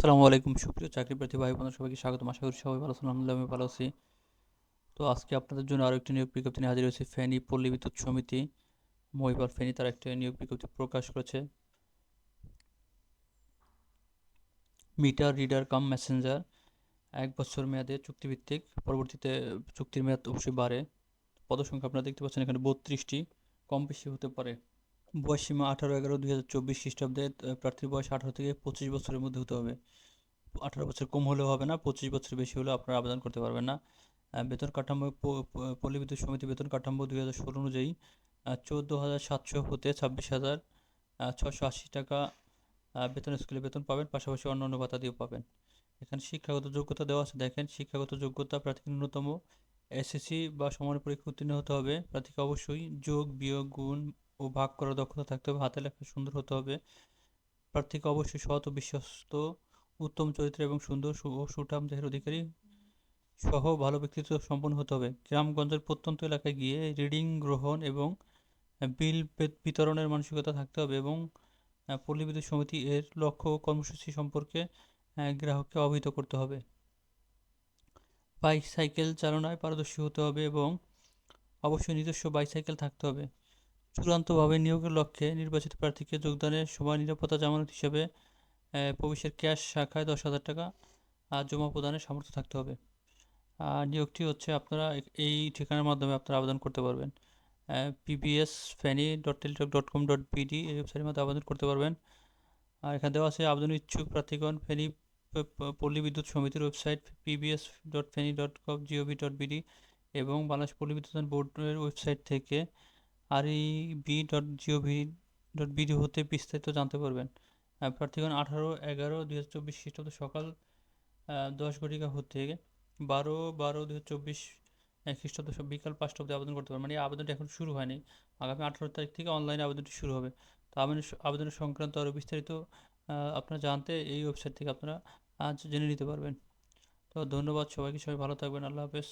আসসালামু আলাইকুম, সুপ্রিয় চাকরি প্রার্থী ভাই বোনেরা, সবাইকে স্বাগতম। আশা করি সবাই ভালো আছেন, আলহামদুলিল্লাহ আমি ভালো আছি। তো আজকে আপনাদের জন্য আরও একটি নিয়োগ বিজ্ঞপ্তি নিয়ে হাজির হয়েছে। ফেনী পল্লী বিদ্যুৎ সমিতি, মহিপাল ফেনী, তার একটা নিয়োগ বিজ্ঞপ্তি প্রকাশ করেছে। মিটার, রিডার, কাম মেসেঞ্জার, এক বছর মেয়াদে চুক্তিভিত্তিক, পরবর্তীতে চুক্তির মেয়াদ অবশ্যই বাড়ে। পদসংখ্যা আপনারা দেখতে পাচ্ছেন এখানে বত্রিশটি, কম বেশি হতে পারে। বয়স সীমা আঠারো এগারো দুই হাজার চব্বিশ খ্রিস্টাব্দে প্রার্থীর বয়স আঠারো থেকে পঁচিশ বছরের মধ্যে হতে হবে। আঠারো বছর কম হলেও হবে না, পঁচিশ বছর বেশি হলেও আপনারা আবেদন করতে পারবেন না। বেতন কাঠামো, প- প- পল্লী বিদ্যুৎ সমিতি বেতন কাঠামো দুই হাজার ষোলো অনুযায়ী চোদ্দ হাজার সাতশো হতে ছাব্বিশ হাজার ছশো আশি টাকা বেতন, স্কেলে বেতন পাবেন, পাশাপাশি অন্যান্য ভাতা দিয়েও পাবেন। এখানে শিক্ষাগত যোগ্যতা দেওয়া আছে, দেখেন শিক্ষাগত যোগ্যতা প্রার্থীকে ন্যূনতম এসএসসি বা সমান পরীক্ষা উত্তীর্ণ হতে হবে। প্রার্থীকে অবশ্যই যোগ, বিয়োগ, গুণ ও ভাগ করার দক্ষতা থাকতে হবে হাতে লেখা সুন্দর হতে হবে। প্রার্থীকে অবশ্যই সৎ ও বিশ্বস্ত উত্তম চরিত্র এবং সুন্দর ও সুঠাম দেহের অধিকারী সহ ভালো ব্যক্তিত্ব সম্পন্ন হতে হবে। গ্রামগঞ্জের প্রত্যন্ত এলাকায় গিয়ে রিডিং গ্রহণ এবং বিল বিতরণের মানসিকতা থাকতে হবে এবং আহ, পল্লী বিদ্যুৎ সমিতি এর লক্ষ্য ও কর্মসূচি সম্পর্কে গ্রাহককে অবহিত করতে হবে। বাইসাইকেল চালনায় পারদর্শী হতে হবে এবং অবশ্যই নিজস্ব বাইসাইকেল থাকতে হবে। চূড়ান্তভাবে নিয়োগের লক্ষ্যে নির্বাচিত প্রার্থীকে যোগদানের সময় নিরাপত্তা জামানত হিসেবে প্রবেশের ক্যাশ শাখায় দশ হাজার টাকা আর জমা প্রদানের সামর্থ্য থাকতে হবে। আর নিয়োগটি হচ্ছে আপনারা এই ঠিকানার মাধ্যমে আপনারা আবেদন করতে পারবেন। PBS Feni dot Teletalk dot com dot BD এই ওয়েবসাইটের মাধ্যমে আবেদন করতে পারবেন। আর এখানে দেওয়া আছে, আবেদন ইচ্ছুক প্রার্থীগণ, ফেনী পল্লী বিদ্যুৎ সমিতির website PBS dot Feni dot com GOV dot BD এবং বাংলাদেশ পল্লী বিদ্যুৎ বোর্ডের ওয়েবসাইট থেকে আর এই B dot GOV dot BD হতে বিস্তারিত জানতে পারবেন। প্রার্থীগণ আঠারো, এগারো, দুই হাজার চব্বিশ খ্রিস্টাব্দ সকাল দশ ঘটিকা হতে বারো বারো, দুই হাজার চব্বিশ খ্রিস্টাব্দ বিকাল পাঁচটা অবধি আবেদন করতে পারবেন। মানে এই আবেদনটা এখন শুরু হয়নি। আগামী আঠারো তারিখ থেকে অনলাইনে আবেদনটি শুরু হবে। তো আবেদন আবেদনের সংক্রান্ত আরও বিস্তারিত আপনারা জানতে এই ওয়েবসাইট থেকে আপনারা আজ জেনে নিতে পারবেন। তো ধন্যবাদ সবাইকে। সবাই ভালো থাকবেন। আল্লাহ হাফেজ।